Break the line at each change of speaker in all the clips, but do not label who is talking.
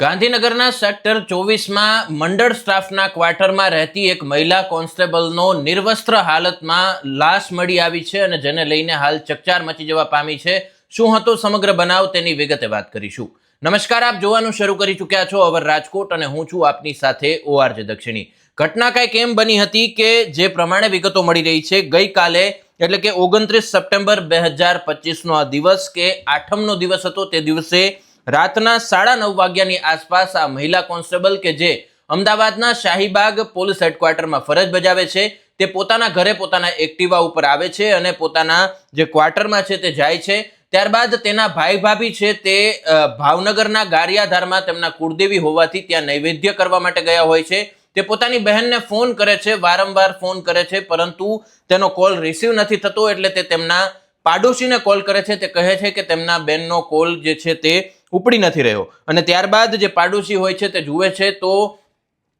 ગાંધીનગરના સેક્ટર ચોવીસમાં મંડળ સ્ટાફના ક્વાર્ટરમાં રહેતી એક મહિલા કોન્સ્ટેબલનો નિર્વસ્ત્ર હાલતમાં લાશ મળી આવી છે અને જેને લઈને હાલ ચકચાર મચી જવા પામી છે. શું હતો સમગ્ર બનાવ તેની વિગતે વાત કરીશું. નમસ્કાર, આપ જોવાનું શરૂ કરી ચૂક્યા છો અવર રાજકોટ અને હું છું આપની સાથે ઓઆરજે દક્ષિણી. ઘટના કાંઈક એમ બની હતી કે જે પ્રમાણે વિગતો મળી રહી છે, ગઈકાલે એટલે કે ઓગણત્રીસ સપ્ટેમ્બર બે હજાર પચીસનો આ દિવસ કે આઠમનો દિવસ હતો તે દિવસે રાતના સાડા નવ વાગ્યાની આસપાસ આ મહિલા કોન્સ્ટેબલ કે જે અમદાવાદના શાહીબાગ પોલીસ હેડક્વાર્ટરમાં ફરજ બજાવે છે, તે પોતાના ઘરે પોતાના એક્ટિવા ઉપર આવે છે અને પોતાના જે ક્વાર્ટરમાં છે તે જાય છે. ત્યારબાદ તેના ભાઈ ભાભી છે તે ભાવનગરના ગારિયાધારમાં તેમના કુળદેવી હોવાથી ત્યાં નૈવેદ્ય કરવા માટે ગયા હોય છે. તે પોતાની બહેનને ફોન કરે છે, વારંવાર ફોન કરે છે, પરંતુ તેનો કોલ રિસીવ નથી થતો એટલે તે તેમના પાડોશીને કોલ કરે છે. તે કહે છે કે તેમના બેનનો કોલ જે છે તે ઉપડી નથી રહ્યો. અને ત્યારબાદ જે પાડોશી હોય છે તે જુએ છે તો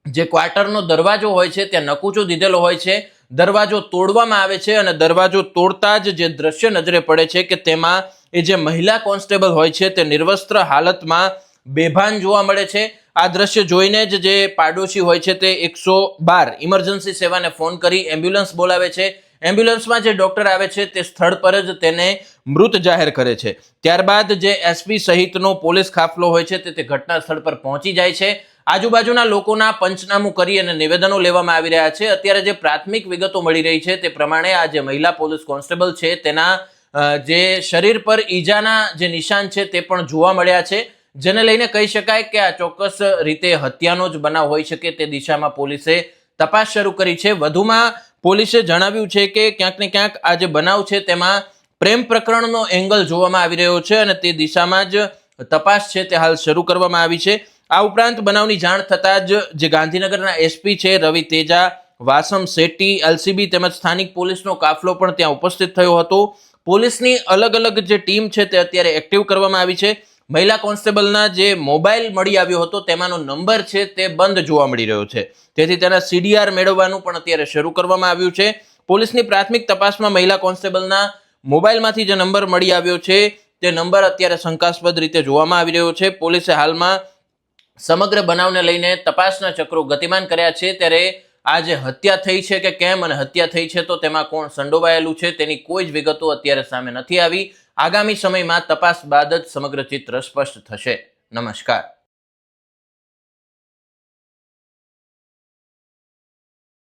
જે ક્વાર્ટરનો દરવાજો હોય છે ત્યાં નકુચો દીધેલો હોય છે. દરવાજો તોડવામાં આવે છે અને દરવાજો તોડતા જ જે દ્રશ્ય નજરે પડે છે કે તેમાં એ જે મહિલા કોન્સ્ટેબલ હોય છે તે નિર્વસ્ત્ર હાલતમાં બેભાન જોવા મળે છે. આ દ્રશ્ય જોઈને જ જે પાડોશી હોય છે તે એકસો બાર ઇમરજન્સી સેવાને ફોન કરી એમ્બ્યુલન્સ બોલાવે છે. એમ્બ્યુલન્સમાં જે ડોક્ટર આવે છે તે સ્થળ પર જ તેને મૃત જાહેર કરે છે. ત્યારબાદ જે એસપી સહિતનો પોલીસ કાફલો હોય છે તે તે ઘટના સ્થળ પર પહોંચી જાય છે. આજુબાજુના લોકોના પંચનામું કરી અને નિવેદનો લેવામાં આવી રહ્યા છે. અત્યારે જે પ્રાથમિક વિગતો મળી રહી છે તે પ્રમાણે આ જે મહિલા પોલીસ કોન્સ્ટેબલ છે તેના જે શરીર પર ઈજાના જે નિશાન છે તે પણ જોવા મળ્યા છે. જેને લઈને કહી શકાય કે આ ચોક્કસ રીતે હત્યાનો જ બનાવ હોઈ શકે તે દિશામાં પોલીસે તપાસ શરૂ કરી છે. વધુમાં પોલીસે જણાવ્યું છે કે ક્યાંક ને ક્યાંક આ જે બનાવ છે તેમાં પ્રેમ પ્રકરણનો એંગલ જોવામાં આવી રહ્યો છે અને તે દિશામાં જ તપાસ છે તે હાલ શરૂ કરવામાં આવી છે. આ ઉપરાંત બનાવની જાણ થતાં જ જે ગાંધીનગરના એસપી છે રવિ તેજા, વાસમ શેટ્ટી એલસીબી તેમજ સ્થાનિક પોલીસનો કાફલો પણ ત્યાં ઉપસ્થિત થયો હતો. પોલીસની અલગ અલગ જે ટીમ છે તે અત્યારે એક્ટિવ કરવામાં આવી છે. મહિલા કોન્સ્ટેબલના જે મોબાઈલ મળી આવ્યો હતો, તેમાંનો નંબર છે તે બંધ જોવા મળી રહ્યો છે. તેથી તેના સીડીઆર મેળવવાનું પણ અત્યારે શરૂ કરવામાં આવ્યું છે. પોલીસની પ્રાથમિક તપાસમાં મહિલા કોન્સ્ટેબલના મોબાઈલમાંથી જે નંબર મળી આવ્યો છે, તે નંબર અત્યારે શંકાસ્પદ રીતે જોવામાં આવી રહ્યો છે. પોલીસે હાલમાં સમગ્ર બનાવને લઈને તપાસના ચક્રો ગતિમાન કર્યા છે. ત્યારે આ જે હત્યા થઈ છે કે કેમ અને હત્યા થઈ છે, તો તેમાં કોણ સંડોવાયેલું છે, તેની કોઈ જ વિગતો અત્યારે સામે નથી આવી. આગામી સમયમાં તપાસ બાદ જ સમગ્ર ચિત્ર સ્પષ્ટ થશે. નમસ્કાર.